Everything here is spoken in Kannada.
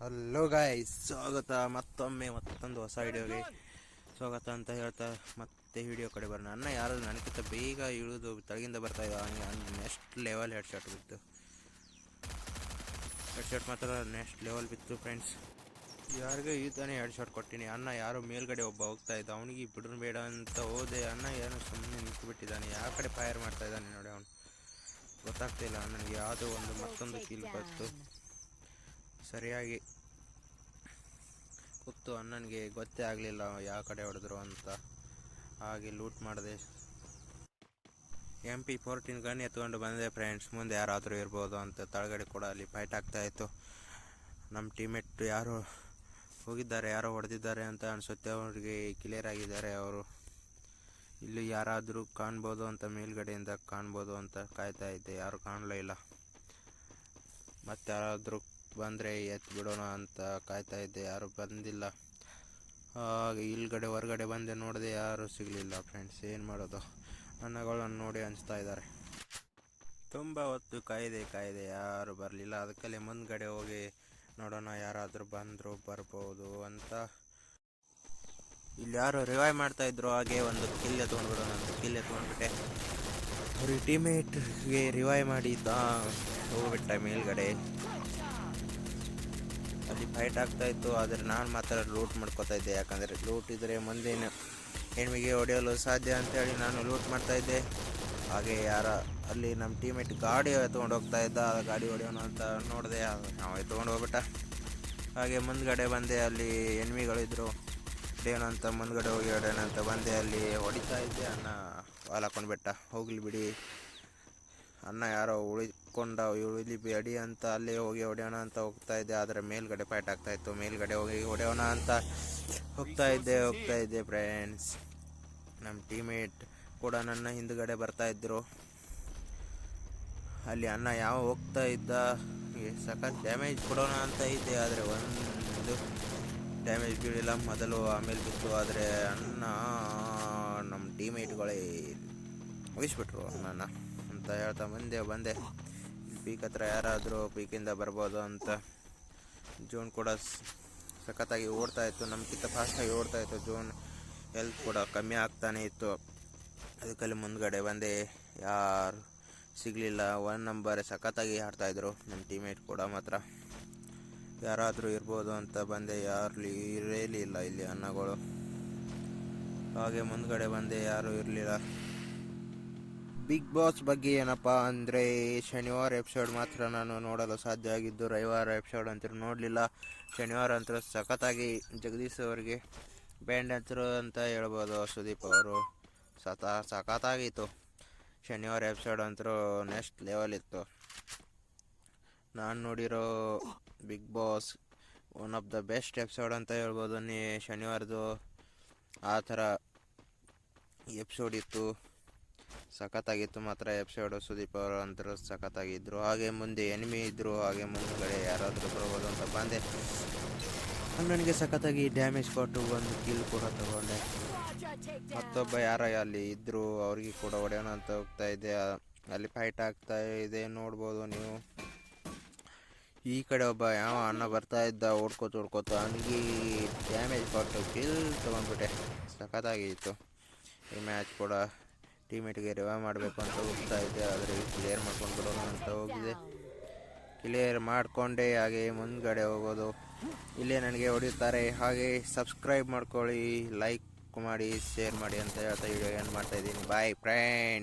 ಹಲೋ ಗಾಯ್ಸ್ ಸ್ವಾಗತ. ಮತ್ತೊಮ್ಮೆ ಮತ್ತೊಂದು ಹೊಸ ವಿಡಿಯೋಗೆ ಸ್ವಾಗತ ಅಂತ ಹೇಳ್ತಾ ಮತ್ತೆ ವಿಡಿಯೋ ಕಡೆ ಬರೋಣ. ಅಣ್ಣ ಯಾರು ನನಗಿಂತ ಬೇಗ ಇಳಿದು ತಳಗಿಂದ ಬರ್ತಾ ಇದ್ದ ನೆಕ್ಸ್ಟ್ ಲೆವೆಲ್ ಹೆಡ್ ಶಾಟ್ ಬಿತ್ತು. ಹೆಡ್ ಶಾಟ್ ಮಾತ್ರ ನೆಕ್ಸ್ಟ್ ಲೆವೆಲ್ ಬಿತ್ತು ಫ್ರೆಂಡ್ಸ್ ಯಾರಿಗೂ ಈ ತಾನೇ ಹೆಡ್ ಶಾಟ್ ಕೊಟ್ಟಿನಿ. ಅಣ್ಣ ಯಾರು ಮೇಲ್ಗಡೆ ಒಬ್ಬ ಹೋಗ್ತಾ ಇದ್ದ. ಅವನಿಗೆ ಬಿಡ್ರು ಬೇಡ ಅಂತ ಹೋದೆ. ಅಣ್ಣ ಏನೋ ಸುಮ್ಮನೆ ನಿಂತುಬಿಟ್ಟಿದ್ದಾನೆ. ಯಾವ ಕಡೆ ಫೈರ್ ಮಾಡ್ತಾ ಇದ್ದಾನೆ ನೋಡಿ ಅವನು. ಗೊತ್ತಾಗ್ತಿಲ್ಲ ನನಗೆ ಯಾವುದೋ ಒಂದು ಮತ್ತೊಂದು ಕೀಲ್ ಬಂತು ಸರಿಯಾಗಿ ಕೂತು ಅಣ್ಣನಿಗೆ ಗೊತ್ತೇ ಆಗಲಿಲ್ಲ ಯಾವ ಕಡೆ ಹೊಡೆದ್ರು ಅಂತ. ಹಾಗೆ ಲೂಟ್ ಮಾಡಿದೆ. ಎಂ ಪಿ ಫೋರ್ಟೀನ್ ಗನ್ ಎತ್ಕೊಂಡು ಬಂದೆ ಫ್ರೆಂಡ್ಸ್ ಮುಂದೆ ಯಾರಾದರೂ ಇರ್ಬೋದು ಅಂತ ತಳಗಡೆ ಕೂಡ ಅಲ್ಲಿ ಫೈಟ್ ಆಗ್ತಾ ಇತ್ತು. ನಮ್ಮ ಟೀಮೇಟ್ ಯಾರು ಹೋಗಿದ್ದಾರೆ, ಯಾರೋ ಹೊಡೆದಿದ್ದಾರೆ ಅಂತ ಅನಿಸುತ್ತೆ. ಅವ್ರಿಗೆ ಕ್ಲಿಯರ್ ಆಗಿದ್ದಾರೆ ಅವರು. ಇಲ್ಲಿ ಯಾರಾದರೂ ಕಾಣ್ಬೋದು ಅಂತ ಮೇಲ್ಗಡೆಯಿಂದ ಕಾಣ್ಬೋದು ಅಂತ ಕಾಯ್ತಾ ಇದ್ದೆ. ಯಾರು ಕಾಣಲೇ ಇಲ್ಲ. ಮತ್ತೆ ಯಾರಾದರೂ ಬಂದರೆ ಎತ್ತು ಬಿಡೋಣ ಅಂತ ಕಾಯ್ತಾ ಇದ್ದೆ. ಯಾರು ಬಂದಿಲ್ಲ. ಇಲ್ಗಡೆ ಹೊರಗಡೆ ಬಂದೆ ನೋಡಿದೆ ಯಾರು ಸಿಗಲಿಲ್ಲ ಫ್ರೆಂಡ್ಸ್ ಏನು ಮಾಡೋದು? ಅನ್ನಗಳನ್ನು ನೋಡಿ ಹಂಚ್ತಾ ಇದ್ದಾರೆ. ತುಂಬ ಹೊತ್ತು ಕಾಯ್ದೆ ಕಾಯ್ದೆ. ಯಾರು ಬರಲಿಲ್ಲ. ಅದಕ್ಕಲ್ಲೇ ಮುಂದ್ಗಡೆ ಹೋಗಿ ನೋಡೋಣ, ಯಾರಾದರೂ ಬಂದರು ಬರ್ಬೋದು ಅಂತ. ಇಲ್ಲಿ ಯಾರು ರಿವೈವ್ ಮಾಡ್ತಾ ಇದ್ರು. ಹಾಗೆ ಒಂದು ಕಿಲ್ಲೆ ತೊಗೊಂಡ್ಬಿಡೋಣ ಅಂತ ಕಿಲ್ಲೆ ತೊಗೊಂಡ್ಬಿಟ್ಟೆ. ಅವ್ರಿಗೆ ಟೀಮೇಟ್ಗೆ ರಿವೈವ್ ಮಾಡಿದ್ದ? ಹೋಗ್ಬಿಟ್ಟ ಮೇಲ್ಗಡೆ. ಅಲ್ಲಿ ಫೈಟ್ ಆಗ್ತಾ ಇತ್ತು, ಆದರೆ ನಾನು ಮಾತ್ರ ಲೂಟ್ ಮಾಡ್ಕೋತಾ ಇದ್ದೆ. ಯಾಕಂದರೆ ಲೂಟ್ ಇದ್ದರೆ ಮುಂದಿನ ಹೆಣ್ಮಿಗೆ ಹೊಡೆಯಲು ಸಾಧ್ಯ ಅಂತೇಳಿ ನಾನು ಲೂಟ್ ಮಾಡ್ತಾ ಇದ್ದೆ. ಹಾಗೆ ಯಾರ, ಅಲ್ಲಿ ನಮ್ಮ ಟೀಮೇಟ್ ಗಾಡಿ ತೊಗೊಂಡು ಹೋಗ್ತಾ ಇದ್ದ. ಗಾಡಿ ಹೊಡೆಯೋಣ ಅಂತ ನೋಡಿದೆ ನಾವು ತೊಗೊಂಡು ಹೋಗ್ಬಿಟ್ಟ. ಹಾಗೆ ಮುಂದ್ಗಡೆ ಬಂದೆ, ಅಲ್ಲಿ ಎಣ್ಮಿಗಳಿದ್ರು ಹೊಡೆಯೋಣ ಅಂತ, ಮುಂದ್ಗಡೆ ಹೋಗಿ ಹೊಡೆಯೋಣ ಅಂತ ಬಂದೆ, ಅಲ್ಲಿ ಹೊಡಿತಾ ಇದ್ದೆ. ಅನ್ನ ಹಾಲು ಹಾಕೊಂಡ್ಬಿಟ್ಟ ಹೋಗ್ಲಿ ಬಿಡಿ. ಅನ್ನ ಯಾರೋ ಉಳಿಕೊಂಡ ಇಲ್ಲಿ ಅಡಿ ಅಂತ, ಅಲ್ಲೇ ಹೋಗಿ ಹೊಡೆಯೋಣ ಅಂತ ಹೋಗ್ತಾ ಇದ್ದೆ. ಆದರೆ ಮೇಲ್ಗಡೆ ಫೈಟ್ ಆಗ್ತಾ ಇತ್ತು. ಮೇಲ್ಗಡೆ ಹೋಗಿ ಹೊಡೆಯೋಣ ಅಂತ ಹೋಗ್ತಾ ಇದ್ದೆ ಹೋಗ್ತಾ ಇದ್ದೆ ಫ್ರೆಂಡ್ಸ್ ನಮ್ಮ ಟೀಮೇಟ್ ಕೂಡ ನನ್ನ ಹಿಂದ್ಗಡೆ ಬರ್ತಾ ಇದ್ದರು ಅಲ್ಲಿ ಅಣ್ಣ ಯಾವ ಹೋಗ್ತಾ ಇದ್ದ? ಸಖತ್ ಡ್ಯಾಮೇಜ್ ಕೊಡೋಣ ಅಂತ ಇದ್ದೆ. ಆದರೆ ಒಂದು ಡ್ಯಾಮೇಜ್ ಬೀಳಿಲ್ಲ. ಮೊದಲು ಆಮೇಲೆ ಬಿತ್ತು. ಆದರೆ ಅಣ್ಣ ನಮ್ಮ ಟೀಮೇಟ್ಗಳೇ ಮುಗಿಸ್ಬಿಟ್ರು ಅಣ್ಣನ ಅಂತ ಹೇಳ್ತಾ ಬಂದೆ ಬಂದೆ. ಪೀಕ್ ಹತ್ರ ಯಾರಾದರೂ ಪೀಕಿಂದ ಬರ್ಬೋದು ಅಂತ ಜೋನ್ ಕೂಡ ಸಖತ್ತಾಗಿ ಓಡ್ತಾ ಇತ್ತು. ನಮ್ಗಿಂತ ಫಾಸ್ಟಾಗಿ ಓಡ್ತಾ ಇತ್ತು. ಜೋನ್ ಹೆಲ್ತ್ ಕೂಡ ಕಮ್ಮಿ ಆಗ್ತಾನೆ ಇತ್ತು. ಅದಕ್ಕಲ್ಲಿ ಮುಂದ್ಗಡೆ ಬಂದೆ ಯಾರು ಸಿಗಲಿಲ್ಲ. ಒನ್ ನಂಬರ್ ಸಖತ್ತಾಗಿ ಆಡ್ತಾಯಿದ್ರು ನಮ್ಮ ಟೀಮೇಟ್ ಕೂಡ ಮಾತ್ರ. ಯಾರಾದರೂ ಇರ್ಬೋದು ಅಂತ ಬಂದೆ ಯಾರು ಇರಲಿಲ್ಲ ಇಲ್ಲಿ ಅನ್ನಗಳು. ಹಾಗೆ ಮುಂದ್ಗಡೆ ಬಂದೆ ಯಾರೂ ಇರಲಿಲ್ಲ. ಬಿಗ್ ಬಾಸ್ ಬಗ್ಗೆ ಏನಪ್ಪ ಅಂದರೆ ಶನಿವಾರ ಎಪಿಸೋಡ್ ಮಾತ್ರ ನಾನು ನೋಡಲು ಸಾಧ್ಯ ಆಗಿದ್ದು ರವಿವಾರ ಎಪಿಸೋಡ್ ಅಂತೂ ನೋಡಲಿಲ್ಲ. ಶನಿವಾರ ಅಂತೂ ಸಖತ್ತಾಗಿ ಜಗದೀಶ್ ಅವರಿಗೆ ಬ್ಯಾಂಡ್ ಅಂತರು ಅಂತ ಹೇಳ್ಬೋದು ಸುದೀಪ್ ಅವರು. ಸತ, ಸಖತ್ತಾಗಿತ್ತು. ಶನಿವಾರ ಎಪಿಸೋಡ್ ಅಂತೂ ನೆಕ್ಸ್ಟ್ ಲೆವೆಲ್ ಇತ್ತು. ನಾನು ನೋಡಿರೋ Bigg Boss one of the best episode ಅಂತ ಹೇಳ್ಬೋದು. ನೀ ಶನಿವಾರದು ಆ ಥರ ಎಪಿಸೋಡ್ ಇತ್ತು. ಸಖತ್ತಾಗಿತ್ತು. ಮಾತ್ರ ಎಪಿಸೋಡು ಸುದೀಪ್ ಅವರು ಅಂತರೂ ಸಖತ್ತಾಗಿದ್ದರು ಹಾಗೆ ಮುಂದೆ ಎನಿಮಿ ಇದ್ದರು ಹಾಗೆ ಮುಂದ್ಗಡೆ ಯಾರಾದರೂ ಬರ್ಬೋದು ಅಂತ ಬಂದೆ. ನನಗೆ ಸಖತ್ತಾಗಿ ಡ್ಯಾಮೇಜ್ ಕೊಟ್ಟು ಒಂದು ಕಿಲ್ ಕೂಡ ತಗೊಂಡೆ. ಮತ್ತೊಬ್ಬ ಯಾರ ಅಲ್ಲಿ ಇದ್ದರು ಅವ್ರಿಗೆ ಕೂಡ ಹೊಡೆಯೋಣ ಅಂತ ಹೋಗ್ತಾ ಇದೆ. ಅಲ್ಲಿ ಫೈಟ್ ಆಗ್ತಾ ಇದೆ, ನೋಡ್ಬೋದು ನೀವು. ಈ ಕಡೆ ಒಬ್ಬ ಯಾವ ಅಣ್ಣ ಬರ್ತಾ ಇದ್ದ ಓಡ್ಕೋತ ಓಡ್ಕೋತ ಅವನಿಗೆ ಡ್ಯಾಮೇಜ್ ಕೊಟ್ಟು ಕಿಲ್ ತೊಗೊಂಡ್ಬಿಟ್ಟೆ. ಸಖತ್ತಾಗಿತ್ತು. ಈ ಮ್ಯಾಚ್ ಕೂಡ ಟೀಮೇಟ್ಗೆ ರಿವೈವ್ ಮಾಡಬೇಕು ಅಂತ ಹೋಗ್ತಾ ಇದ್ದೆ ಆದರೆ ಕ್ಲಿಯರ್ ಮಾಡ್ಕೊಂಡು ಬಿಡೋಣ ಅಂತ ಹೋಗಿದೆ. ಕ್ಲಿಯರ್ ಮಾಡಿಕೊಂಡೆ ಹಾಗೆ ಮುಂದ್ಗಡೆ ಹೋಗೋದು. ಇಲ್ಲೇ ನನಗೆ ಹೊಡೆಯುತ್ತಾರೆ ಹಾಗೆ ಸಬ್ಸ್ಕ್ರೈಬ್ ಮಾಡ್ಕೊಳ್ಳಿ ಲೈಕ್ ಮಾಡಿ ಶೇರ್ ಮಾಡಿ ಅಂತ ಹೇಳ್ತಾ ವಿಡಿಯೋ ಏನು ಮಾಡ್ತಾ ಇದ್ದೀನಿ. Boy friend